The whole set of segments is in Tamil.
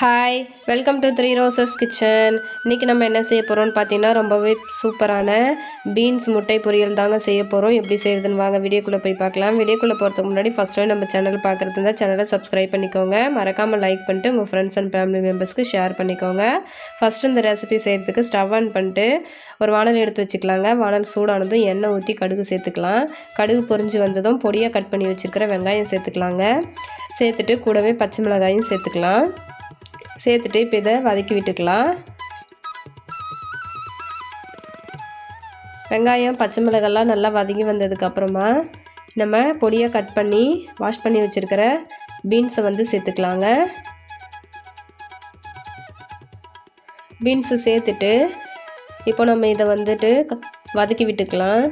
Hi welcome to three roses kitchen இன்றைக்கி நம்ம என்ன செய்ய போகிறோம்னு பார்த்தீங்கன்னா ரொம்பவே சூப்பரான பீன்ஸ் முட்டை பொரியல் தாங்க செய்ய போகிறோம் எப்படி செய்யுதுன்னு வாங்க வீடியோக்குள்ளே போய் பார்க்கலாம். வீடியோக்குள்ளே போகிறதுக்கு முன்னாடி ஃபஸ்ட் டைம் நம்ம சேனல் பார்க்குறது இருந்தால் சேனலை சப்ஸ்கிரைப் பண்ணிக்கோங்க. மறக்காமல் லைக் பண்ணிட்டு உங்கள் ஃப்ரெண்ட்ஸ் அண்ட் ஃபேமிலி மெம்பர்ஸ்க்கு ஷேர் பண்ணிக்கோங்க. ஃபஸ்ட்டு இந்த ரெசிபி செய்கிறதுக்கு ஸ்டவ் ஆன் பண்ணிட்டு ஒரு வானல் எடுத்து வச்சுக்கலாங்க. வானல் சூடானதும் எண்ணெய் ஊற்றி கடுகு சேர்த்துக்கலாம். கடுகு பொறிஞ்சு வந்ததும் பொடியாக கட் பண்ணி வச்சுருக்கிற வெங்காயம் சேர்த்துக்கலாங்க. சேர்த்துட்டு கூடவே பச்சை மிளகாயும் சேர்த்துக்கலாம். சேர்த்துட்டு இப்போ இதை வதக்கி விட்டுக்கலாம். வெங்காயம் பச்சை மிளகாலாம் நல்லா வதங்கி வந்ததுக்கப்புறமா நம்ம பொடியை கட் பண்ணி வாஷ் பண்ணி வச்சுருக்கிற பீன்ஸை வந்து சேர்த்துக்கலாங்க. பீன்ஸு சேர்த்துட்டு இப்போ நம்ம இதை வந்துட்டு வதக்கி விட்டுக்கலாம்.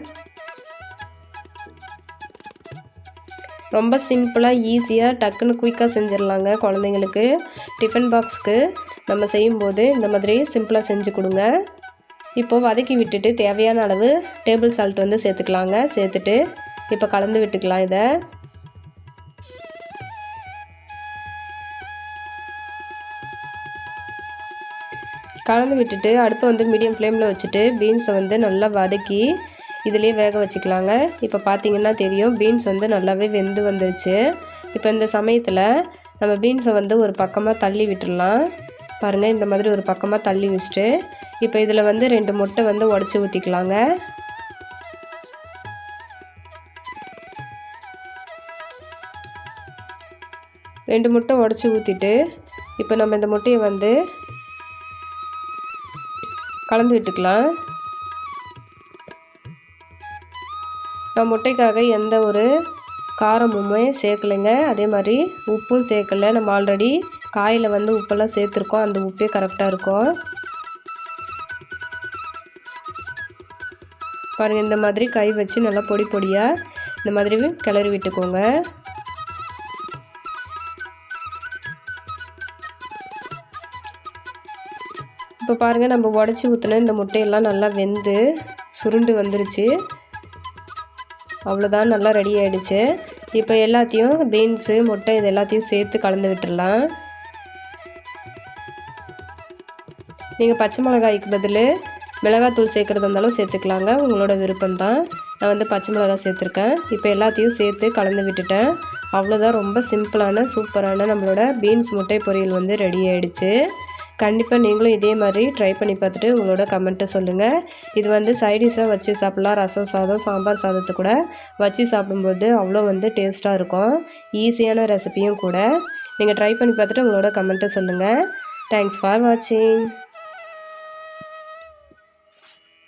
ரொம்ப சிம்பிளாக ஈஸியாக டக்குன்னு குயிக்காக செஞ்சிடலாங்க குழந்தைங்களுக்கு. டிஃபன் பாக்ஸுக்கு நம்ம செய்யும்போது இந்த மாதிரி சிம்பிளாக செஞ்சு கொடுங்க. இப்போது வதக்கி விட்டுட்டு தேவையான அளவு டேபிள் சால்ட் வந்து சேர்த்துக்கலாங்க. சேர்த்துட்டு இப்போ கலந்து விட்டுக்கலாம் இதை. கலந்து விட்டுட்டு அடுப்பை வந்து மீடியம் ஃப்ளேமில் வச்சுட்டு பீன்ஸை வந்து நல்லா வதக்கி இதிலே வேக வச்சுக்கலாங்க. இப்போ பார்த்தீங்கன்னா தெரியும் பீன்ஸ் வந்து நல்லாவே வெந்து வந்துருச்சு. இப்போ இந்த சமயத்தில் நம்ம பீன்ஸை வந்து ஒரு பக்கமாக தள்ளி விட்டுடலாம் பாருங்கள் இந்த மாதிரி ஒரு பக்கமாக தள்ளி வச்சுட்டு இப்போ இதில் வந்து ரெண்டு முட்டை வந்து உடச்சி ஊற்றிக்கலாங்க ரெண்டு முட்டை உடச்சி ஊற்றிட்டு இப்போ நம்ம இந்த முட்டையை வந்து கலந்து விட்டுக்கலாம். நான் முட்டைக்காக எந்த ஒரு காரமுமே சேர்க்கலைங்க. அதே மாதிரி உப்பும் சேர்க்கல. நம்ம ஆல்ரெடி காயில் வந்து உப்பெல்லாம் சேர்த்துருக்கோம். அந்த உப்பே கரெக்டாக இருக்கும். பாருங்கள் இந்த மாதிரி கை வச்சு நல்லா பொடி பொடியாக இந்த மாதிரி கிளறி விட்டுக்கோங்க. இப்போ பாருங்கள் நம்ம உடச்சி ஊற்றின இந்த முட்டையெல்லாம் நல்லா வெந்து சுருண்டு வந்துருச்சு. அவ்வளோதான் நல்லா ரெடி ஆகிடுச்சு இப்போ எல்லாத்தையும் பீன்ஸு முட்டை இது எல்லாத்தையும் சேர்த்து கலந்து விட்டுடலாம் நீங்கள் பச்சை மிளகாய்க்கு பதில் மிளகாத்தூள் சேர்க்குறது இருந்தாலும் சேர்த்துக்கலாங்க. உங்களோட விருப்பம் தான் நான் வந்து பச்சை மிளகாய் சேர்த்துருக்கேன். இப்போ எல்லாத்தையும் சேர்த்து கலந்து விட்டுட்டேன். அவ்வளோதான் ரொம்ப சிம்பிளான சூப்பரான நம்மளோட பீன்ஸ் முட்டை பொரியல் வந்து ரெடி ஆகிடுச்சு கண்டிப்பாக நீங்களும் இதே மாதிரி ட்ரை பண்ணி பார்த்துட்டு உங்களோட கமெண்ட்டை சொல்லுங்கள் இது வந்து சைடிஷாக வச்சு சாப்பிட்லாம். ரசம் சாதம் சாம்பார் சாதத்தை கூட வச்சு சாப்பிடும்போது அவ்வளோ வந்து டேஸ்ட்டாக இருக்கும். ஈஸியான ரெசிப்பியும் கூட. நீங்கள் ட்ரை பண்ணி பார்த்துட்டு உங்களோட கமெண்ட்டை சொல்லுங்கள் தேங்க்ஸ் ஃபார் வாட்சிங்